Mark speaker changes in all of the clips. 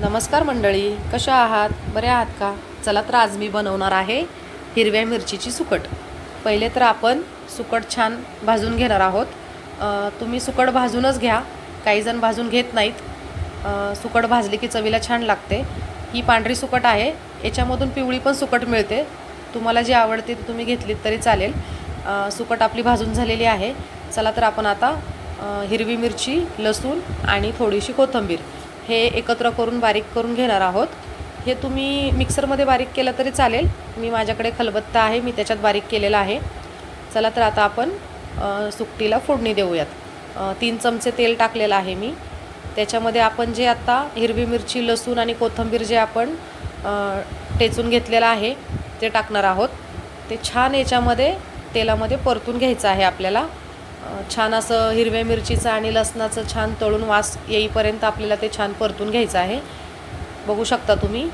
Speaker 1: नमस्कार मंडळी कशा आहात? बरे आहात का? चला तर आज मी बनवणार आहे हिरव्या मिरचीची सुकट. पहिले तर आपण सुकट छान भाजून घेणार आहोत. तुम्ही सुकट भाजूनच घ्या. काही जण भाजून घेत नाहीत. सुकट भाजली की चवीला छान लागते. ही पांढरी सुकट आहे. याच्यामधून पिवळी पण सुकट मिळते. तुम्हाला जी आवडते ती तुम्ही घेतलीत तरी चालेल. सुकट आपली भाजून झालेली आहे. चला तर आपण आता हिरवी मिरची लसूण आणि थोडीशी कोथिंबीर. हे एकत्र करून बारीक करून घेणार आहोत. हे तुम्ही मिक्सरमध्ये बारीक केलं तरी चालेल. मी माझ्याकडे खलबत्ता आहे मी त्याच्यात बारीक केलेला आहे. चला तर आता आपण सुकटीला फोडणी देऊयात. तीन चमचे तेल टाकलेलं आहे मी. त्याच्यामध्ये आपण जे आता हिरवी मिरची लसूण आणि कोथिंबीर जे आपण टेचून घेतलेलं आहे ते टाकणार आहोत. ते छान याच्यामध्ये तेलामध्ये परतून घ्यायचं आहे आपल्याला. छान असं हिरव्या मिरचीचं आणि लसणाचं छान तळून वास येईपर्यंत आपल्याला ते छान परतून घ्यायचं आहे. बघू शकता तुम्ही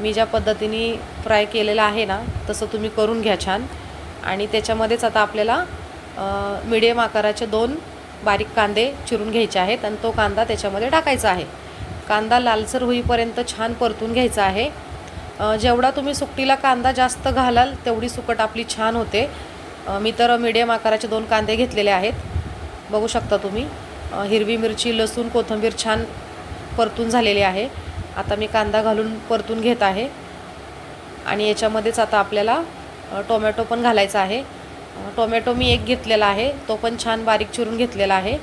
Speaker 1: मी ज्या पद्धतीने फ्राय केलेलं आहे ना तसं तुम्ही करून घ्या छान. आणि त्याच्यामध्येच आता आपल्याला मिडियम आकाराचे दोन बारीक कांदे चिरून घ्यायचे आहेत आणि तो कांदा त्याच्यामध्ये टाकायचा आहे. कांदा लालसर होईपर्यंत छान परतून घ्यायचा आहे. जेवढा तुम्ही सुकटीला कांदा जास्त घालाल तेवढी सुकट आपली छान होते. मी तर मीडियम आकाराचे दोन कांदे घेतलेले आहेत. बघू शकता तुम्ही. हिरवी मिरची लसूण कोथिंबीर छान परतून झालेली आहे. आता मी कांदा घालून परतून घेत आहे. आणि याच्यामध्येच आता आपल्याला टोमॅटो पण घालायचा आहे. टोमॅटो मी एक घेतलेला आहे. तो पण छान बारीक चिरून घेतलेला आहे.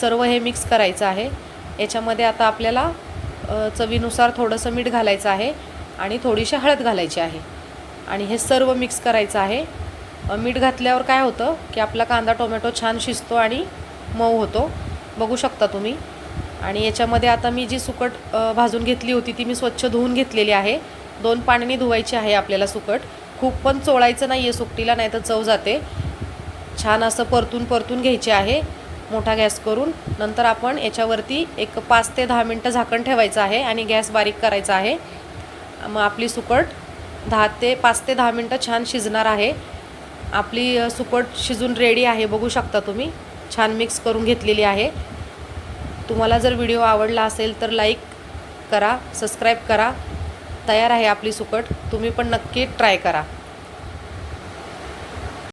Speaker 1: सर्व हे मिक्स करायचं आहे. याच्यामध्ये आता आपल्याला चवीनुसार थोडंसं मीठ घालायचं आहे. आणि थोडीशी हळद घालायची आहे. आणि हे सर्व मिक्स करायचं आहे. मीठ घातल्यावर काय होतं की आपला कांदा टोमॅटो छान शिजतो आणि मऊ होतो. बघू शकता तुम्ही. आणि याच्यामध्ये आता मी जी सुकट भाजून घेतली होती ती मी स्वच्छ धुवून घेतलेली आहे. दोन पाण्याने धुवायची आहे आपल्याला सुकट. खूप पण चोळायचं नाही आहे सुकटीला नाही तर चव जाते. छान असं परतून परतून घ्यायचे आहे. मोठा गॅस करून. नंतर आपण याच्यावरती एक पाच ते दहा मिनटं झाकण ठेवायचं आहे आणि गॅस बारीक करायचा आहे. मग आपली सुकट दहा ते पाच ते दहा मिनटं छान शिजणार आहे. आपली सुकट शिजून रेडी आहे बघू शकता तुम्ही. छान मिक्स करून घेतलेली आहे. तुम्हाला जर व्हिडिओ आवडला असेल तर लाईक करा सबस्क्राईब करा. तयार आहे आपली सुकट. तुम्ही पण नक्की ट्राय करा.